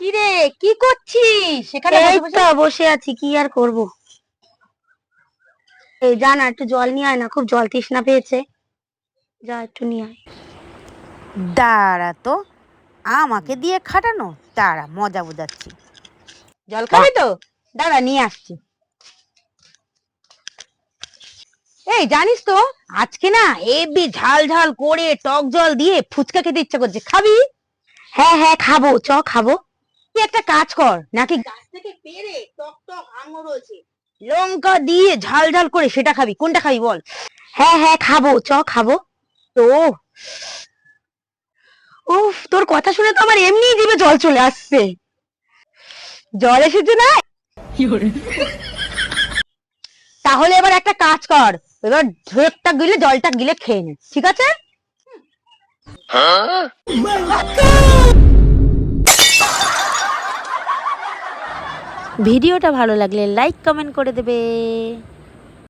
কি রে কি করছিস? সেখানে বসে বসে আছি। কি আর করব? এই যা না একটু জল নিয়ে আয় না খুব জল তৃষ্ণা পেয়েছে। যা একটু নিয়ে আয়। দাঁড়া তো আমাকে দিয়ে খাটানো? দাঁড়া মজা বোঝাচ্ছি। জল খাবি তো? দাঁড়া নিয়ে আসছি। এই জানিস তো আজকে না এবি ঝাল ঝাল করে টক জল দিয়ে ফুচকা খেতে ইচ্ছা করছে। খাবি? হ্যাঁ হ্যাঁ খাব চ খাব। তুই একটা কাজ কর। নাকি গাছ থেকে পেরে টক টক আঙুর রয়েছে লঙ্কা দিয়ে ঝাল ঝাল করে সেটা খাবি। কোনটা খাবি বল? হ্যাঁ হ্যাঁ খাব চ খাব। তো উফ তোর কথা শুনে তো আমার এমনি জিভে জল চলে আসছে। জল এসেছে না? তাহলে এবার একটা কাজ কর। এবার ঢেকটা গিলে জলটা গিলে খেয়ে নে ঠিক আছে? ভিডিওটা ভালো লাগলে লাইক কমেন্ট করে দেবে।